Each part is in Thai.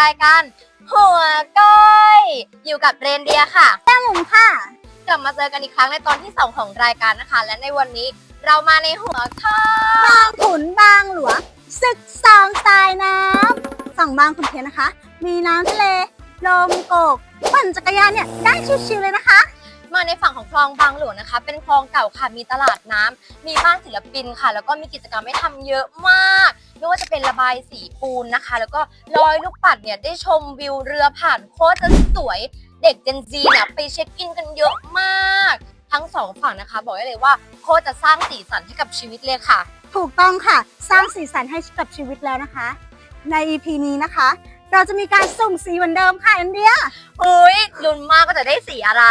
รับเข้าสู่รายการ หัวก้อยอยู่กับเรนเดียร์ค่ะแก้มหมุมค่ะ กลับมาเจอกันอีกครั้งในตอนที่ 2 ของรายการนะคะ และในวันนี้เรามาในหัวข้อบางขุนบางหลวงศึกสองสายน้ำฝั่งบางขุนเทียนนะคะ มีน้ำทะเลลมโกกปั่นจักรยานเนี่ยได้ชิวๆเลยนะคะ มาในฝั่งของคลองบางหลวงนะคะ เป็นคลองเก่าค่ะมีตลาดน้ำมีบ้านศิลปินค่ะ แล้วก็มีกิจกรรมให้ทำเยอะมาก ไม่ว่าจะเป็นระบายสีปูนนะคะ แล้วก็ลอยลูกปัดเนี่ยได้ชมวิวเรือผ่านโคตรจะสวยเด็กเจนซีเนี่ยไปเช็คอินกันเยอะมาก ทั้งสองฝั่งนะคะ บอกได้เลยว่าโคตรจะสร้างสีสันให้กับชีวิตเลยค่ะ ถูกต้องค่ะ สร้างสีสันให้กับชีวิตแล้วนะคะ ใน EP นี้นะคะ เราจะมีการสุ่มสีเหมือนเดิมค่ะอันเดียอุ้ยลุ้นมากก็จะได้สีอะไร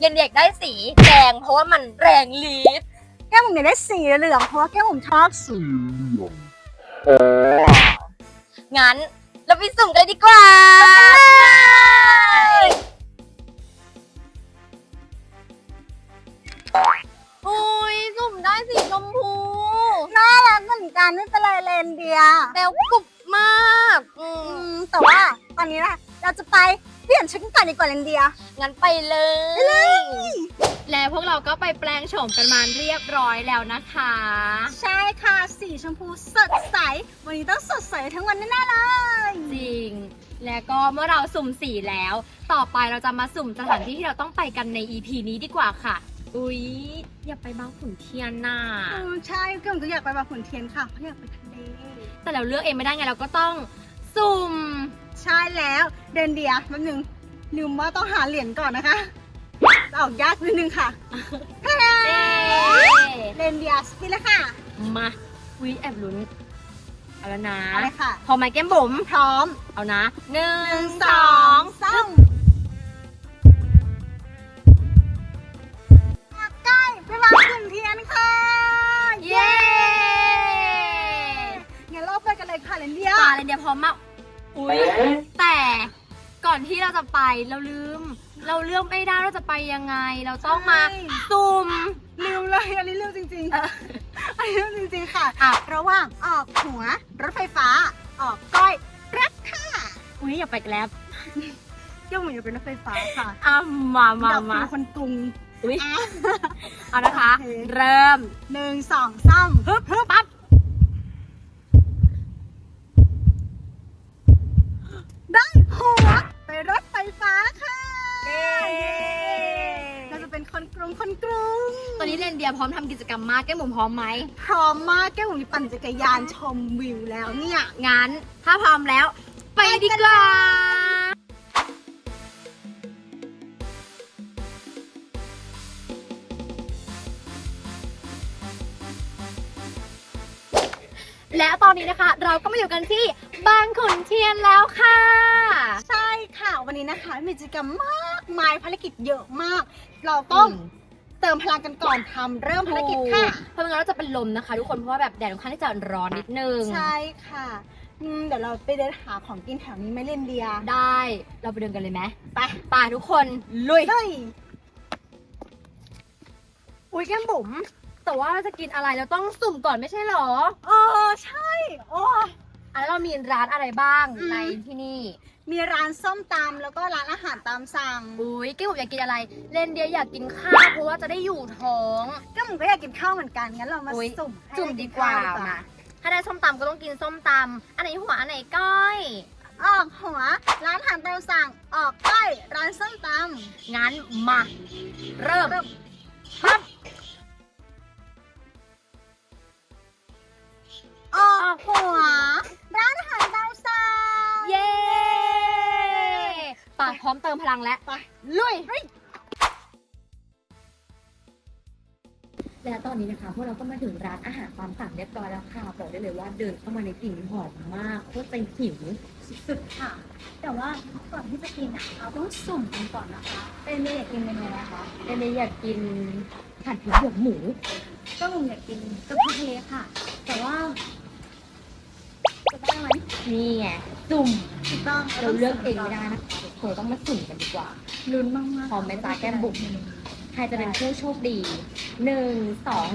เย็นเด็กได้สีแดงเพราะว่ามันแรงลีดแก้มหมุมเนี่ยได้สีเหลืองเพราะว่าแก้มหมุมชอบสีงั้ น เราไปสุ่มกันเลยดีกว่า อุ้ยสุ่มได้สีชมพู น่ารักเหมือนกันไม่เป็นไรเลนเดีย แล้วกรุบมาก อือืมมแต่ว่าตอนนี้นะเราจะไปเป ลี่ยนชุดกันก่อนดีกว่าเลนเดียงั้นไปเลย และพวกเราก็ไปแปลงโฉมกันมาเรียบร้อยแล้วนะคะ ใช่ค่ะสีชมพูสดใส วันนี้ต้องสดใสทั้งวันแน่ๆเลย จริง และก็เมื่อเราสุ่มสีแล้ว ต่อไปเราจะมาสุ่มสถานที่ที่เราต้องไปกันใน EP นี้ดีกว่าค่ะ อุ๊ย อย่าไปบางขุนเทียนน่ะ อืมใช่ก็ผมก็อยากไปบางขุนเทียนค่ะเพราะอยากไปทะเล แต่เราเลือกเองไม่ได้ไงเราก็ต้องสุ่ม ใช่แล้วเดินเดียแป๊บนึงลืมว่าต้องหาเหรียญก่อนนะคะ ออกยากนิดนึงค่ะเอ๊เรนเดียสปินแล้วค่ะมาวิแอบลุ้นเอาแล้วนะเอาเลยค่ะ พอไหมแก้มบุ๋มพร้อม เอานะหนึ่หนึ่งงสสอองงสามใกล้ไปบางขุนเทียนค่ะเย้งั้นเราไปกันเลยค่ะเรนเดียปลาเลยเดียวพร้อมมาก อุ๊ยแต่ก่อนที่เราจะไปเราลืม เราเลือกไม่ได้เราจะไปยังไง เราต้องมาสุ่ม ลืมเลยอันนี้ลืมจริงเออๆอันนี้ลืมจริงๆค่ะอะ ระหว่างออกหัวรถไฟฟ้า ออกก้อยรักค่ะอุ้ยอย่าไปแกร็บเกี่ยวเหมือนจะเป็นรถไฟฟ้าค่ะอะมามาดอกมาเป็นคนกรุง อุ้ยอะเอานะคะ โอเค เริ่มหนึ่งสองสามฮึบฮึบปั๊บ ได้หัวไปรถไฟฟ้าค่ะเย้เราจะเป็นคนกรุงคนกรุงตอนนี้เรนเดียพร้อมทำกิจกรรมมากแก้มบุ๋มพร้อมไหม พร้อมมากแก้วผมมีปั่นจักรยานชมวิวแล้วเนี่ย งั้น ถ้าพร้อมแล้ว ไปดีกว่า และตอนนี้นะคะ เราก็มาอยู่กันที่ บางขุนเทียนแล้วค่ะ ใช่ค่ะ วันนี้นะคะ มีกิจกรรมมากมายภารกิจเยอะมาก เราต้องเติมพลังกันก่อนทำเริ่มภารกิจค่ะ เพราะไม่งั้นเราจะเป็นลมนะคะ ทุกคน เพราะว่าแบบแดดค่อนข้างที่จะร้อนนิดนึง ใช่ค่ะอืมเดี๋ยวเราไปเดินหาของกินแถวนี้ไหมเล่นเดียได้ เราไปเดินกันเลยไหมไปไปทุกคน ลุยเฮ้ยอุ้ยแก้มบุ๋มแต่ว่าเราจะกินอะไรเราต้องสุ่มก่อนไม่ใช่หรอ เออใช่ โอ้ย อะแล้วเรามีร้านอะไรบ้างอืม ในที่นี่ มีร้านส้มตำแล้วก็ร้านอาหารตามสั่งอุ้ยแก้มบุ๋มอยากกินอะไร เลนเดียอยากกินข้าวเพราะว่าจะได้อยู่ท้อง ก็ผมก็อยากกินข้าวเหมือนกันงั้นเรามาอุ๊ย สุ่มให้จุ่มได้ดีนกว่าข้มาถ้าได้ส้มตำก็ต้องกินส้มตำอันไหนหัวอันไหนก้อย ออกหัว ร้านอาหารตามสั่ง ออกก้อยร้านส้มตงั้นมา เริ่มำเริ่มปั๊บออกหัว ร้านอาหารตามสั่งเย้ป่าพร้อมเติมพลังแล้วไปลุย และตอนนี้นะคะพวกเราก็มาถึงร้านอาหารตามสั่งเรียบร้อยแล้วค่ะบอกได้เลยว่าเดินเข้ามาในกลิ่นหอมมากโคตรเป็นหิวสุดค่ะ แต่ว่าก่อนที่จะกินอะเราต้องสุ่มกันก่อนนะคะเป็นเมย์อยากกินเมนูอะไรคะเอเนอยากกินผัดพริกหยวกหมูก็ผมอยากกินกะเพราทะเลค่ะ แต่ว่า จะได้ไหมนี่ไงสุ่มถูกต้องเราเลือกเองไม่ได้นะเธอต้องมาสุ่มกันดีกว่าลุ้นมากมพร้อมเหมจ้าแก้มบุ๋มใครจะเป็นผู้โชคดีหนึ่งสอง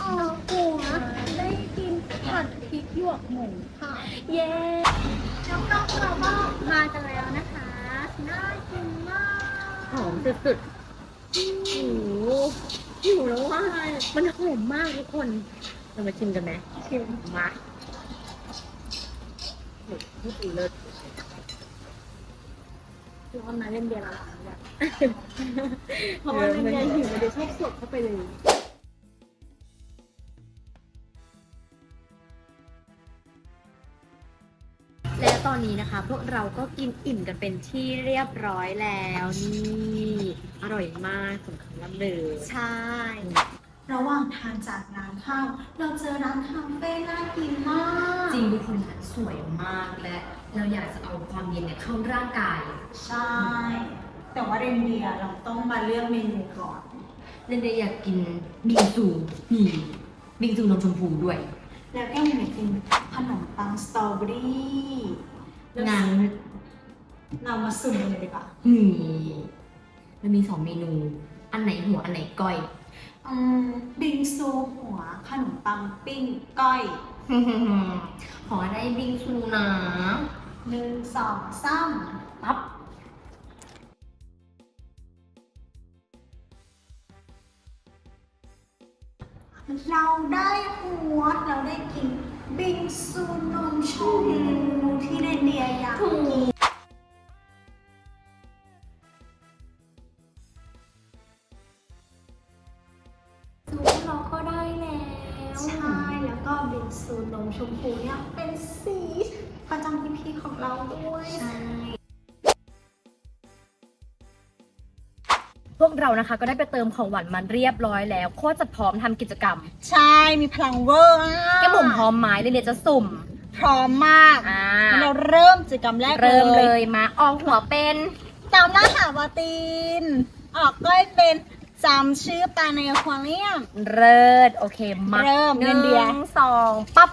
อ๋อได้กินผัดพริกหยวกหมูค่ะ เย้น้องๆเราก็มากันแล้วนะคะ น่ากินมากหอมสุด หิวหิวแล้วว่ามันหอมมากทุกคน เรามาชิมกันไหมชิมมาโอ้โหนี่ดีเลิศร้อนนะเล่นเบียร์ละเนี่ยเพราะว่าเล่นเบียร์หิวมันจะชอบสดเข้าไปเลย ตอนนี้นะคะ พวกเราก็กินอิ่มกันเป็นที่เรียบร้อยแล้วนี่อร่อยมากสมคำล่ำลือใช่ ระหว่างทานจากร้านข้าว เราเจอร้านคาเฟ่น่ากินมาก จริงทุกคนค่ะสวยมากและเราอยากจะเอาความเย็นเนี่ยเข้าร่างกายใช่ แต่ว่าเรนเดียร์เราต้องมาเลือกเมนูก่อน เรนเดย์อยากกินบิงซูนี่บิงซูนมชมพูด้วย แล้วก็มีกินขนมปัง สตรอเบอรี่แล้วงั้นเรามาสุ่มกันเลยดีกว่านี่มันมีสองเมนู อันไหนหัวอันไหนก้อย อืมบิงซูหัวขนมปังปิ้งก้อยขอได้บิงซูนะหนึ่งสองสามปั๊บเราได้หัวเราได้กิน บิงซูนมชมพูที่เรนเดียอยากถูกินกซูเราก็ได้แล้วใช่ แล้วก็บิงซูนมชมพูเนี่ยเป็นสีประจำพีพีของเราด้วย ใช่ เรานะคะก็ได้ไปเติมของหวานมันเรียบร้อยแล้ว โคตรจะพร้อมทำกิจกรรมใช่ มีพลังเวอร์อะแก้มบุ๋มพร้อมไหมเดี๋ยวจะสุ่มพร้อมมากอ่างั้นเราเริ่มกิจกรรมแรกเริ่มเลยมาออกหัวเป็นตามล่าหาวาตีน ออกก้อยเป็นจำชื่อปลาในอควาเรียม เริดโอเคมาเริ่มหเงินเดียนึ่งสองปั๊บ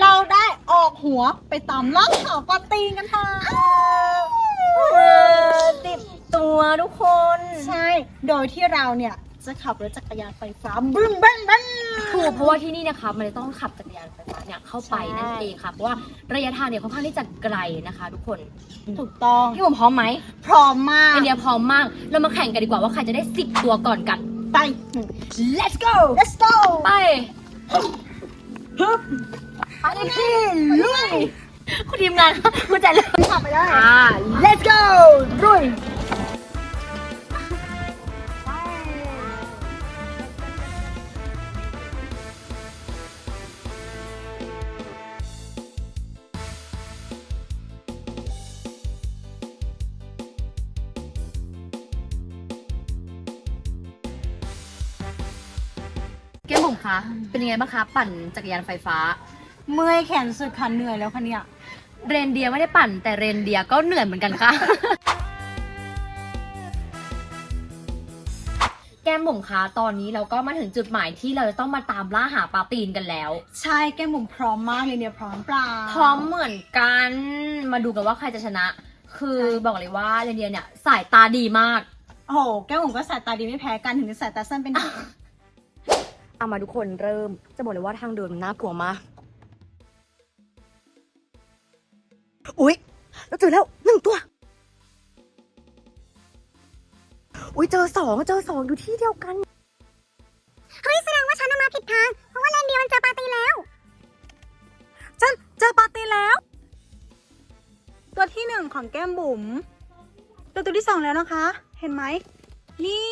เราได้ออกหัวไปตามล่าหาวาตีนกันค่ะเออติดตัวทุกคน ใช่ โดยที่เราเนี่ยจะขับรถจักรยานไฟฟ้าบึ้มบึ้มบึ้ม ถูกเพราะว่าที่นี่นะคะมันจะต้องขับจักรยานไฟฟ้าเนี่ยเข้าไปใช่นั่นเองค่ะเพราะว่าระยะทางเนี่ยค่อนข้างที่จะไกลนะคะ ทุกคนถูกต้อง พี่ผมพร้อมไหมพร้อมมาก ไอเดียพร้อมมาก เรามาแข่งกันดีกว่าว่าใครจะได้ 10 ตัวก่อนกัน ไป let's go let's go ไป ฮึบ ไปเลยพี่ลุยคุณทีมงานคะคุณใจเลยขับไปได้อ่า let's go ลุยแก้มบุ๋มคะ เป็นยังไงบ้างคะ ปั่นจักรยานไฟฟ้า เมื่อยแขนสุดค่ะเหนื่อยแล้วค่ะเนี่ย เรนเดียร์ไม่ได้ปั่น แต่เรนเดียร์ก็เหนื่อยเหมือนกันค่ะ แก้มบุ๋มคะตอนนี้เราก็มาถึงจุดหมายที่เราจะต้องมาตามล่าหาปลาตีนกันแล้ว ใช่แก้มบุ๋มพร้อมมากเลยเนี่ยพร้อมเปล่าพร้อมเหมือนกันมาดูกันว่าใครจะชนะ คือบอกเลยว่าเรนเดียร์เนี่ยสายตาดีมาก โอ้โหแก้มบุ๋มก็สายตาดีไม่แพ้กันถึงจะสายตาสั้นเป็นหนึ่ง เอามาทุกคนเริ่มจะบอกเลยว่าทางเดินมันน่ากลัวมาก อุ๊ยเราเจอแล้วหนึ่งตัว อุ๊ยเจอสองเจอสองอยู่ที่เดียวกัน เฮ้ยแสดงว่าฉันมาผิดทาง เพราะว่าเลนเดียมันเจอปาร์ตี้แล้ว ฉันเจอปาร์ตี้แล้ว ตัวที่หนึ่งของแก้มบุ๋มตัวตัวที่สองแล้วนะคะ เห็นไหม นี่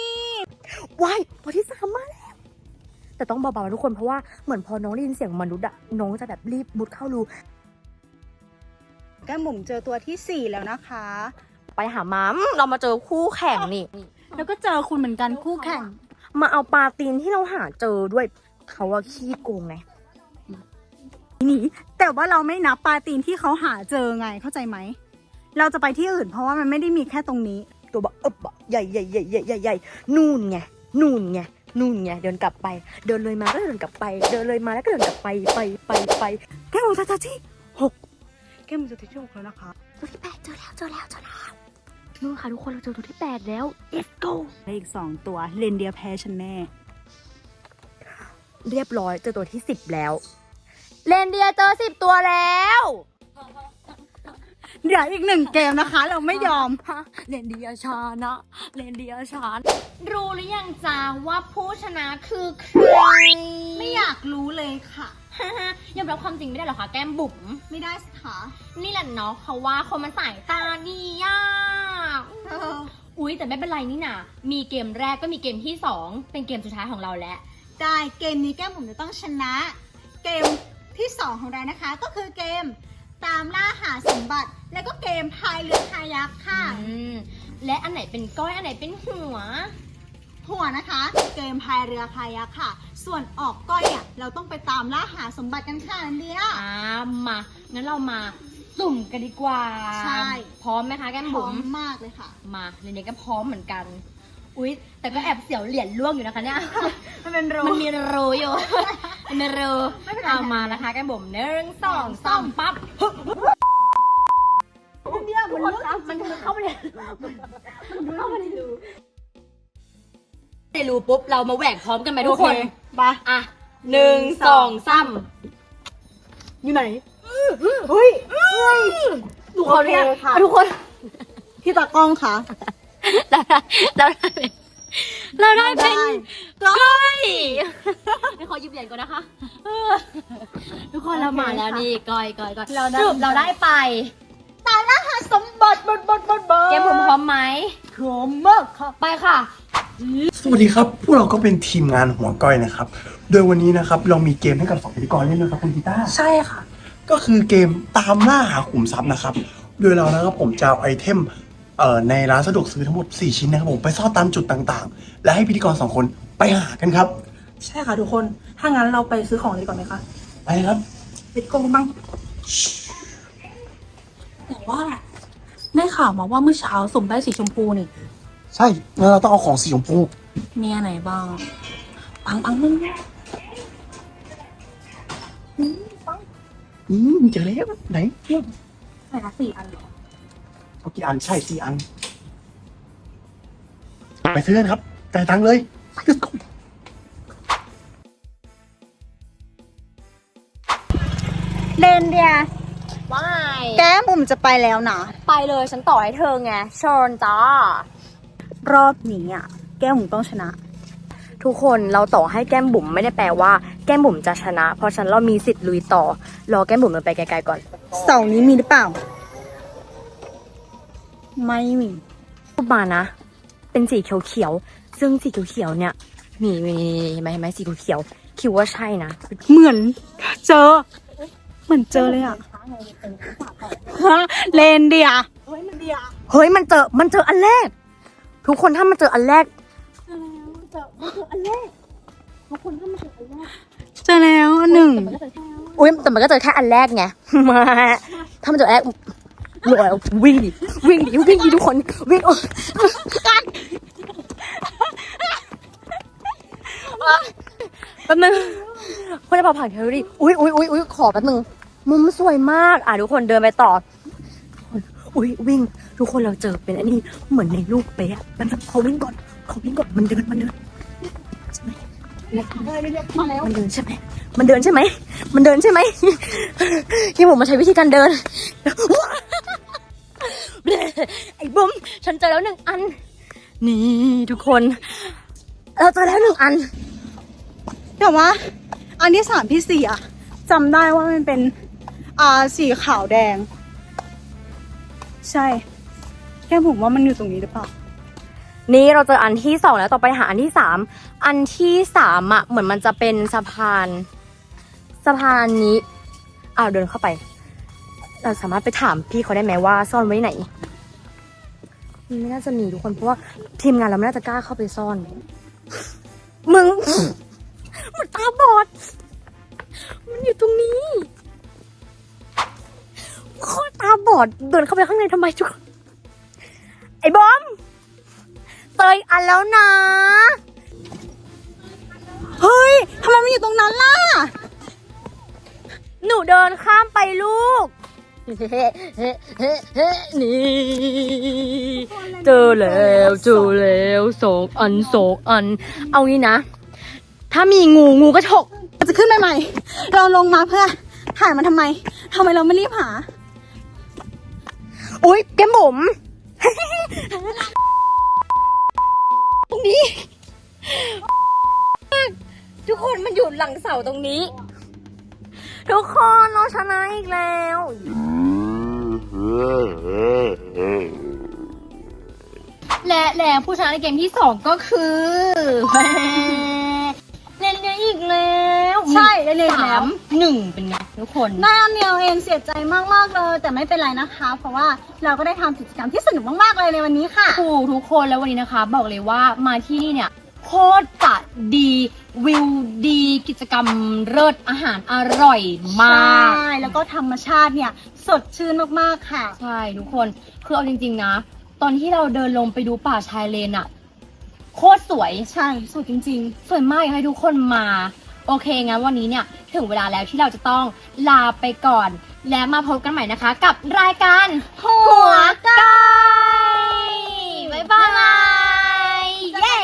ว้ายตัวที่สามมาแล้วแต่ต้องเบาๆนะทุกคนเพราะว่าเหมือนพอน้องได้ยินเสียงมนุษย์อะน้องจะแบบรีบมุดเข้ารู แก้มบุ๋มเจอตัวที่สี่แล้วนะคะ ไปหามัมเรามาเจอคู่แข่งนี่ แล้วก็เจอคุณเหมือนกันคู่แข่ง มาเอาปลาตีนที่เราหาเจอด้วย เขาว่าขี้โกงไงหนีแต่ว่าเราไม่นับปลาตีนที่เขาหาเจอไงเข้าใจไหม เราจะไปที่อื่นเพราะว่ามันไม่ได้มีแค่ตรงนี้ ตัวแบบเอบอะใหญ่ใหญ่ใหญ่ใหญ่ใหญ่ใหญ่นู่นไงนู่นไงนู่นไงเดินกลับไป เดินเลยมาก็เดินกลับไป เดินเลยมาแล้วก็เดินกลับไปไปไปไปแก้มบุ๋มจะที่หก แก้มบุ๋มจะที่หกแล้วนะคะตัวที่แปดเจอแล้วเจอแล้วเจอแล้วนู่นค่ะทุกคนเราเจอตัวที่แปดแล้ว let's go และอีกสองตัวเลนเดียแพ้ฉันแน่เรียบร้อยเจอตัวที่สิบแล้วเลนเดียเจอสิบตัวแล้ว เดี๋ยวอีกหนึ่งเกมนะคะ เราไม่ยอมเลนเดียชานะเลนเดียชารู้หรือยังจ้าว่าผู้ชนะคือใครไม่อยากรู้เลยค่ะ ยอมรับความจริงไม่ได้เหรอคะแก้มบุ๋มไม่ได้สิคะนี่แหละเนาะเขาว่าคนมันสายตาดีอะอุ๊ยแต่ไม่เป็นไรนี่นะมีเกมแรกก็มีเกมที่สองเป็นเกมสุดท้ายของเราแล้ว ได้เกมนี้แก้มผมจะต้องชนะ เกมที่2ของเรานะคะ ก็คือเกมตามล่าหาสมบัติ แล้วก็เกมพายเรือคายักค่ะ อืม และอันไหนเป็นก้อยอันไหนเป็นหัว หัวนะคะ เกมพายเรือคายักค่ะ ส่วนออกก้อยอะเราต้องไปตามล่าหาสมบัติกันค่ะนันเดีย อ่ามา งั้นเรามาสุ่มกันดีกว่าใช่ พร้อมไหมคะแก้มพร้บุ๋อมมมากเลยค่ะ มาเรนเนก็พร้อมเหมือนกัน อุ๊ย แต่ก็แอบเสียวเหรียญล่วงอยู่นะคะเนี่ย มันเป็นรู มันมีรูอยู่ มันมีรูไม่เป็นไร เอามานะคะแก้มบุ๋มหนึ่งสองสามปั๊บนันเดียมันลึกมันเข้าไปในมันเข้าไปในรู ในรูปุ๊บเรามาแหวกพร้อมกันไหมทุกคน ไปอะหนึ่งสองสามอยู่ไหนเฮ้ยทุกคนเนี่ยโอเคค่ะ อะทุกคนพี่ตากล้องค่ะ เราได้เราได้เป็นเราได้เป็นก้อยไม่ขอหยิบเหรียญก่อนนะคะเออทุกคนเรามาแล้วนี่ก้อยก้อยก้อยเราได้ สรุปเราได้ไป ตามล่าหาสมบัติบดบดบดบดเกมผมพร้อมไหมพร้อมมากค่ะไปค่ะ สวัสดีครับ พวกเราก็เป็นทีมงานหัวก้อยนะครับ โดยวันนี้นะครับ เรามีเกมให้กับสองพิธีกรเล่นด้วยครับคุณกีตาร์ใช่ค่ะ ก็คือเกมตามล่าหาขุมทรัพย์นะครับ โดยเรานะครับผมจะเอาไอเทมเอ่อในร้านสะดวกซื้อทั้งหมด 4 ชิ้นนะครับผมไปซ่อนตามจุดต่างๆ และให้พิธีกรสองคนไปหากันครับ ใช่ค่ะทุกคน ถ้างั้นเราไปซื้อของเลยก่อนไหมคะ ไปครับไปโกงบ้าง แต่ว่าได้ข่าวมาว่าเมื่อเช้าสุ่มได้สีชมพูนี่ ใช่งั้นเราต้องเอาของสีชมพูมีอันไหนบ้างปังปังมึงอืมเจอแล้วไหนเนี่ยใส่ละสี่อันเหรอเอากี่อันใช่สี่อัน ไปซื้อกันครับจ่ายตังค์เลยไป let's go เลนเดีย ว้ายแก้มบุ๋มจะไปแล้วนะ ไปเลยฉันต่อให้เธอไงเชิญจ้ารอบนี้อะ แก้มบุ๋มต้องชนะ ทุกคนเราต่อให้แก้มบุ๋มไม่ได้แปลว่า แก้มบุ๋มจะชนะ เพราะฉะนันเรามีสิทธิ์ลุยต่อ รอแก้มบุ๋มมันไปไกลๆก่อนเสาร์นี้มีหรือเปล่า ไม่มีพูดมานะ เป็นสีเขียวๆซึ่งสีเขียวๆเนี่ย มีมีเห็นไหมเห็นไหมสีเขียวๆคิดว่าใช่นะ เหมือนเจอ เหมือนเจอเลยอะ ฮะเลนเดียเฮ้ยมันเจอมันเจออันแรก ทุกคนถ้ามันเจออันแรก เจอแล้วอันหนึ่งอุ้ยแต่มันก็เจอแค่อันแรกไงมาถ้ามันเจออันแรกหน่วยวิ่งดิวิ่งดิวิ่งดิทุกคนวิ่งโอ๊ยแป๊บนึงคนจะพอผ่านเทอร์รี่อุ้ยอุ้ยอุ้ยอุ้ยขอแป๊บนึง มุมสวยมาก อะทุกคนเดินไปต่ออุ้ยวิ่ง ทุกคนเราเจอเป็นอันนี้เหมือนในรูปเป๊ะแป๊บนึงเขาวิ่งก่อนเขาวิ่งก่อนมันเดินมันเดินใช่ไหมมันเดินใช่ไหมมันเดินใช่ไหมมันเดินใช่ไหมที่ผมมาใช้วิธีการเดินไอ้บุ้มฉันเจอแล้วหนึ่งอัน นี่ทุกคน เราเจอแล้วหนึ่งอันแต่ว่าอันที่สามที่สี่อะจำได้ว่ามันเป็น อ่าสีขาวแดง ใช่ แก้มผมว่ามันอยู่ตรงนี้หรือเปล่า นี่เราเจออันที่สองแล้วต่อไปหาอันที่สามอันที่สามอะเหมือนมันจะเป็นสะพานสะพานนี้อ้าวเดินเข้าไป เราสามารถไปถามพี่เขาได้ไหมว่าซ่อนไว้ไหนมันไม่น่าจะมีทุกคนเพราะว่าทีมงานเราไม่น่าจะกล้าเข้าไปซ่อน มึง มันตาบอด มันอยู่ตรงนี้ โคตรตาบอดเดินเข้าไปข้างในทำไมจุกไอ้บอมเตยอันแล้วนะเฮ้ยทำไมมันอยู่ตรงนั้นล่ะ หนูเดินข้ามไปลูก นี่เจอแล้วเจอแล้วสองอันสองอัน เอางี้นะ ถ้ามีงูงูก็ฉกเราจะขึ้นไปใหม่ เราลงมาเพื่อถ่ายมันทำไมทำไมเราไม่รีบหา อุ้ยแก้มบุ๋มตรงนี้ ทุกคนมันอยู่หลังเสาตรงนี้ ทุกคนเราชนะอีกแล้ว และแล้วผู้ชนะในเกมที่สองก็คือ เล่นเนี้ยอีกแล้ว ใช่เล่นเรียนอีกสาแล้ว มหนึ่งเป็นไงทุกคนได้อันเดียวเองเสียใจมากๆเลย แต่ไม่เป็นไรนะคะ เพราะว่าเราก็ได้ทำกิจกรรมที่สนุกมากๆเลยในวันนี้ค่ะ ถูกทุกคนแล้ววันนี้นะคะ บอกเลยว่ามาที่นี่เนี่ยโคตรจะดีวิวดีกิจกรรมเลิศอาหารอร่อยมาก ใช่แล้วก็ธรรมชาติเนี่ย สดชื่นมากๆค่ะ ใช่ทุกคนคือเอาจริง ๆ นะ ตอนที่เราเดินลงไปดูป่าชายเลนอะโคตรสวย ใช่สดจริงสวยมากอยากให้ทุกคนมา โอเคงั้นวันนี้เนี่ยถึงเวลาแล้วที่เราจะต้องลาไปก่อน และมาพบกันใหม่นะคะ กับรายการหัวไก่บ๊ายบายเย้